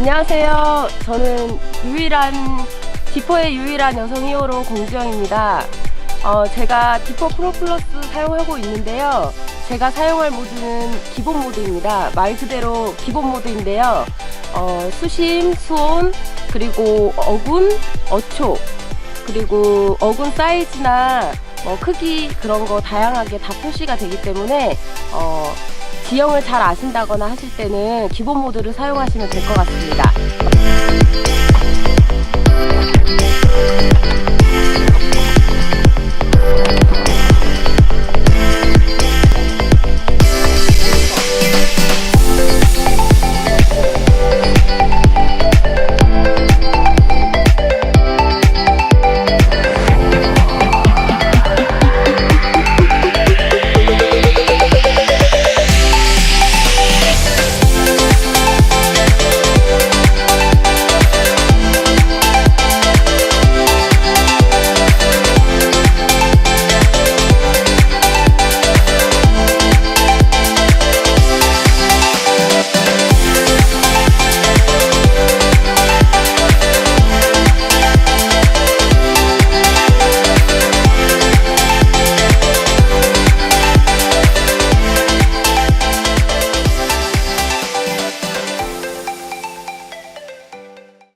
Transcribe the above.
안녕하세요. 저는 유일한 디퍼의 유일한 여성 히어로 공주영입니다. 어, 제가 디퍼 프로 플러스 사용하고 있는데요. 제가 사용할 모드는 기본 모드입니다. 말 그대로 기본 모드인데요. 어, 수심, 수온, 그리고 어군, 어초, 그리고 어군 사이즈나 뭐 크기 그런 거 다양하게 다 표시가 되기 때문에 어, 지형을 잘 아신다거나 하실 때는 기본 모드를 사용하시면 될 것 같습니다.